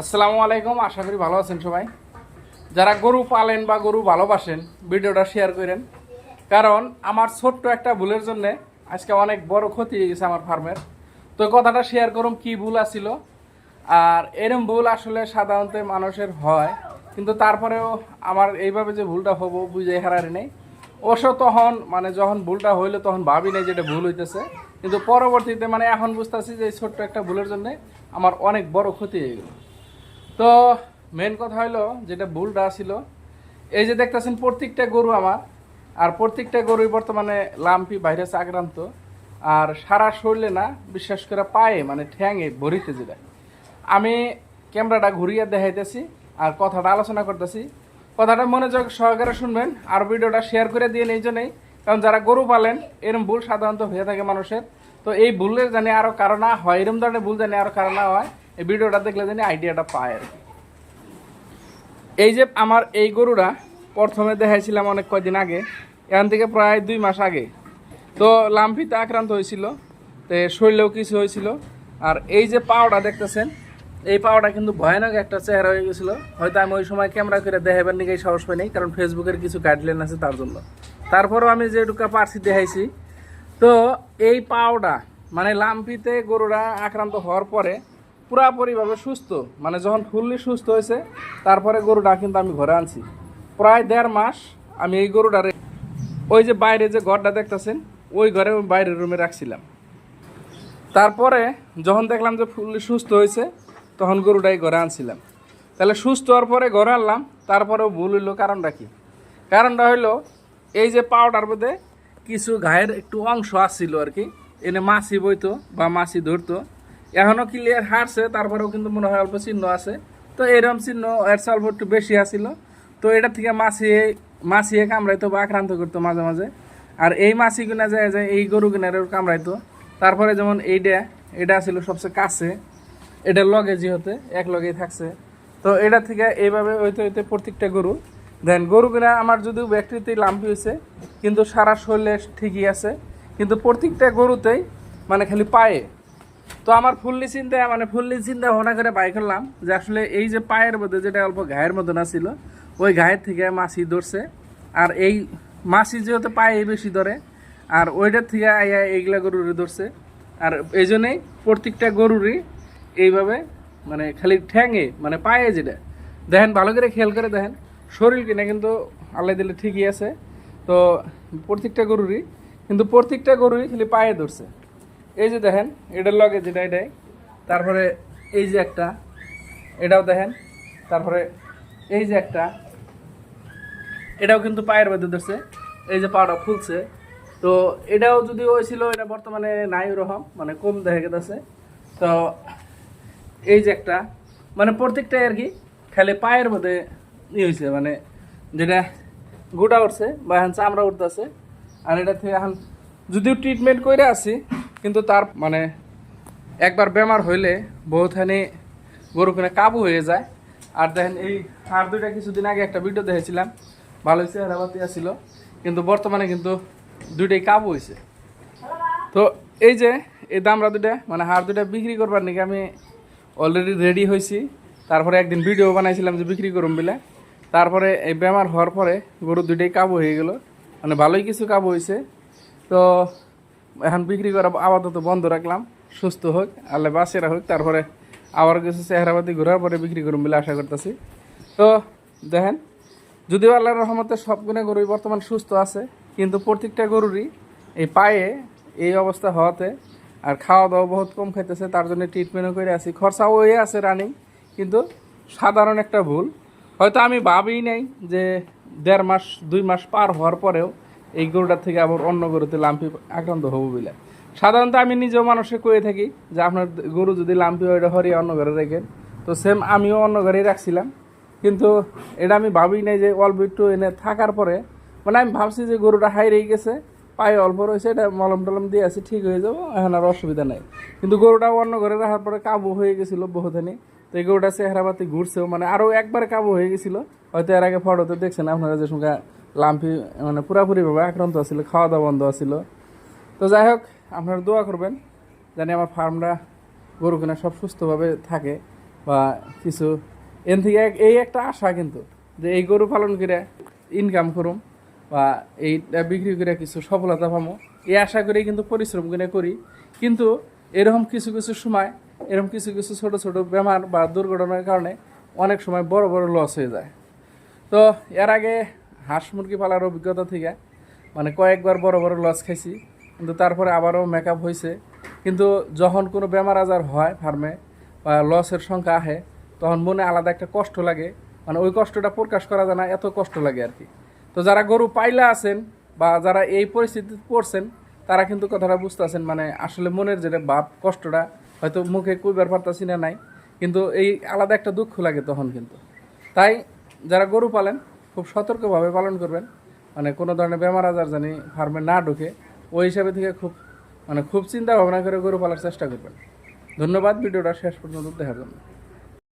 আসসালামু আলাইকুম, আশা করি ভালো আছেন সবাই। যারা গরু পালেন বা গরু ভালোবাসেন, ভিডিওটা শেয়ার করেন। কারণ আমার ছোট্ট একটা ভুলের জন্য আজকে অনেক বড় ক্ষতি হয়ে গেছে আমার ফার্মের। তো কথাটা শেয়ার করুম কি ভুল আছিল? আর এরম ভুল আসলে সাধারণত মানুষের হয়, কিন্তু তারপরেও আমার এইভাবে যে ভুলটা হব বুঝে হারারি নেই। অবশ্য তখন মানে যখন ভুলটা হইল তখন ভাবি নাই যেটা ভুল হইতেছে। কিন্তু পরবর্তীতে মানে এখন বুঝতেছি যে ছোট্ট একটা ভুলের জন্য আমার অনেক বড় ক্ষতি হয়ে গেল। তো মেন কথা হলো যেটা ভুলটা ছিল, এই যে দেখতেছেন প্রত্যেকটা গরু আমার, আর প্রত্যেকটা গরুই বর্তমানে লাম্পি, ভাইরাস আক্রান্ত, আর সারা শরীরে না, বিশ্বাস করে পায়ে মানে ঠ্যাঙে ভরিতে যেটা। আমি ক্যামেরাটা ঘুরিয়ে দেখাইতেছি, আর কথাটা আলোচনা করতেছি। কথাটা মনোযোগ সহকারে শুনবেন, আর ভিডিওটা শেয়ার করে দিয়ে এই জন্যই, কারণ যারা গরু পালেন, এরম ভুল সাধারণত হয়ে থাকে মানুষের। তো এই ভুলের জানি আরও কারণ হয়, এরম ধরনের ভুল জানি আরও কারণ হয়। এই ভিডিওটা দেখলে জানি আইডিয়াটা পায় আর কি। এই যে আমার এই গরুটা প্রথমে দেখাইছিলাম অনেক কয়দিন আগে, এখান থেকে প্রায় দুই মাস আগে। তো লাম্পিতে আক্রান্ত হয়েছিল, তো শরীরেও কিছু হয়েছিল। আর এই যে পাওটা দেখতেছেন, এই পাওয়াটা কিন্তু ভয়ানক একটা চেহারা হয়ে গেছিল। হয়তো আমি ওই সময় ক্যামেরা করে দেখাবার নিকে সাহস পাই নাই কারণ ফেসবুকের কিছু গাইডলাইন আছে তার জন্য। তারপরেও আমি যেটুকু পারছি দেখাইছি। তো এই পাওটা মানে লাম্পিতে গরুরা আক্রান্ত হওয়ার পরে পুরাপুরিভাবে সুস্থ। মানে যখন ফুললি সুস্থ হয়েছে, তারপরে গরুটা কিন্তু আমি ঘরে আনছি। প্রায় দেড় মাস আমি এই গরুটারে ওই যে বাইরে যে ঘরটা দেখতেছেন, ওই ঘরে ওই বাইরের রুমে রাখছিলাম। তারপরে যখন দেখলাম যে ফুললি সুস্থ হয়েছে, তখন গরুটাই ঘরে আনছিলাম। তাহলে সুস্থ হওয়ার পরে ঘরে আনলাম, তারপরেও ভুল হইল কারণটা কি? কারণটা হইল, এই যে পাউডার মধ্যে কিছু ঘায়ের একটু অংশ আসছিল আর কি। এনে মাছি বইতো বা মাছি ধরতো। এখনও ক্লিয়ার হারছে, তারপরেও কিন্তু মনে হয় অল্প চিহ্ন আছে। তো এরকম চিহ্ন এর স্বল্প একটু বেশি আসছিল তো এটা থেকে মাছি মাছিয়ে কামড়াইতো বা আক্রান্ত করতো মাঝে মাঝে। আর এই মাছি কিনা যায় যায় এই গরু কিনারে কামড়াইতো। তারপরে যেমন এইটা এটা ছিল সবচেয়ে কাছে। এটা লগে যেহেতু, এক লগেই থাকছে। তো এটা থেকে এইভাবে হইতে হইতে প্রত্যেকটা গরু। দেন গরু কিনা আমার যদিও ব্যক্তিতে লাম্পি হয়েছে কিন্তু সারা শরীরে ঠিকই আছে। কিন্তু প্রত্যেকটা গরুতেই মানে খালি পায়ে। তো আমার ফুললি চিন্তা মানে ফুললি চিন্তা ভাবনা করে বাই করলাম যে আসলে এই যে পায়ের মধ্যে যেটা অল্প ঘায়ের মধ্যে না ছিল ওই ঘায়ের থেকে মাছি ধরছে। আর এই মাছি যেহেতু পায়ে বেশি ধরে, আর ওইটার থেকে আইয়া এইগুলা গরুরে ধরছে। আর এই জন্যেই প্রত্যেকটা গরুরই এইভাবে মানে খালি ঠ্যাঙে মানে পায়ে যেটা। দেখেন, ভালো করে খেয়াল করে দেখেন, শরীর কিনা কিন্তু আল্লাহ দিলে ঠিকই আছে। তো প্রত্যেকটা গরুরই, কিন্তু প্রত্যেকটা গরুই খালি পায়ে ধরছে। এই যে দেখেন, এটার লগে যেটা এটাই তারপরে এই যে একটা, এটাও দেখেন, তারপরে এই যে একটা, এটাও কিন্তু পায়ের মধ্যে ধরছে, এই যে পাটা ফুলছে। তো এটাও যদি ওই ছিল এটা বর্তমানে নাই ওরকম মানে কম দেখা গেছে। তো এই যে একটা মানে প্রত্যেকটাই আর কি খালি পায়ের মধ্যে ই হয়েছে মানে যেটা গোটা উঠছে বা এখন চামড়া উঠতেছে। আর এটা থেকে এখন যদিও ট্রিটমেন্ট করে আছি কিন্তু তার মানে একবার বেমার হইলে বহুখানি গরু কিনে কাবু হয়ে যায়। আর দেখেন এই হাড় দুইটা কিছুদিন আগে একটা ভিডিও দেখেছিলাম, ভালোই চেহারাবাতি আসছিল কিন্তু বর্তমানে কিন্তু দুইটাই কাবু হয়েছে তো এই যে এই দামরা দুটা মানে হাড় দুটা বিক্রি করবার নাকি আমি অলরেডি রেডি হয়েছি তারপরে একদিন ভিডিও বানাইছিলাম যে বিক্রি করুম বলে। তারপরে এই বেমার হওয়ার পরে গরু দুইটাই কাবু হয়ে গেল। মানে ভালোই কিছু কাবু হয়েছে তো এখন বিক্রি করা আপাতত বন্ধ রাখলাম। সুস্থ হোক, আল্লাহ বাসেরা হোক, তারপরে আবার কিছু চেহারাবাতি ঘোরার পরে বিক্রি করুম বলে আশা করতেছি। তো দেখেন, যদিও আল্লাহর রহমতে সব গুণে গরুই বর্তমান সুস্থ আছে, কিন্তু প্রত্যেকটা গরুরই এই পায়ে এই অবস্থা হওয়াতে আর খাওয়া দাওয়া বহুত কম খাইতেছে, তার জন্য ট্রিটমেন্টও করে আছি। খরচাও ওই আছে রানিং কিন্তু সাধারণ একটা ভুল। হয়তো আমি ভাবিই নাই যে দেড় মাস, দুই মাস পার হওয়ার পরেও এই গরুটার থেকে আবার অন্য গরুতে লাম্পি আক্রান্ত হব বলে। সাধারণত আমি নিজেও মানুষকে কয়ে থাকি যে আপনার গরু যদি লাম্পি হয় এটা হরিয়ে অন্য ঘরে রেখেন। তো সেম আমিও অন্য ঘরেই রাখছিলাম। কিন্তু এটা আমি ভাবি নাই যে অল্প একটু এনে থাকার পরে মানে আমি ভাবছি যে গরুটা হাই রয়ে গেছে, পায়ে অল্প রয়েছে, এটা মলম টলম দিয়ে আছে, ঠিক হয়ে যাব, এখন আর অসুবিধা নাই। কিন্তু গরুটা অন্য ঘরে রাখার পরে কাবু হয়ে গেছিল বহুখানি তো এই গরুটা চেহারাপাতি ঘুরছেও মানে আরও একবারে কাবু হয়ে গেছিল। হয়তো এর আগে ফটোতে দেখছেন আপনারা যে সঙ্গে লাম্পি মানে পুরাপুরিভাবে আক্রান্ত আছিল খাওয়া দাওয়া বন্ধ আছিল। তো যাই হোক আপনারা দোয়া করবেন, জানি আমার ফার্মটা গরু কিনা সব সুস্থভাবে থাকে বা কিছু। এন থেকে এই একটা আশা কিন্তু, যে এই গরু পালন করে ইনকাম করুম বা এইটা বিক্রি করে কিছু সফলতা পাবো এই আশা করে কিন্তু পরিশ্রম করে করি। কিন্তু এরকম কিছু কিছু সময়, এরকম কিছু কিছু ছোট ছোট বেমার বা দুর্ঘটনার কারণে অনেক সময় বড় বড় লস হয়ে যায়। তো এর আগে হাঁস মুরগি পালার অভিজ্ঞতা থেকে মানে কয়েকবার বড় বড় লস খাইছি, কিন্তু তারপরে আবারও মেকআপ হয়েছে কিন্তু যখন কোনো বেমার আজার হয় ফার্মে বা লসের সংখ্যা আহে, তখন মনে আলাদা একটা কষ্ট লাগে। মানে ওই কষ্টটা প্রকাশ করা যায় না, এত কষ্ট লাগে আর কি। তো যারা গরু পাইলা আছেন বা যারা এই পরিস্থিতিতে পড়ছেন, তারা কিন্তু কথাটা বুঝতেছেন মানে আসলে মনের যেটা ভাব, কষ্টটা হয়তো মুখে কইবার পারতাছি না, নাই। কিন্তু এই আলাদা একটা দুঃখ লাগে তখন কিন্তু। তাই যারা গরু পালেন খুব সতর্কভাবে পালন করবেন। মানে কোনো ধরনের বেমার আজার জানি ফার্মে না ঢুকে, ওই হিসাবে থেকে খুব মানে খুব চিন্তা ভাবনা করে গরু পালার চেষ্টা করবেন। ধন্যবাদ, ভিডিওটা শেষ পর্যন্ত দেখার জন্য।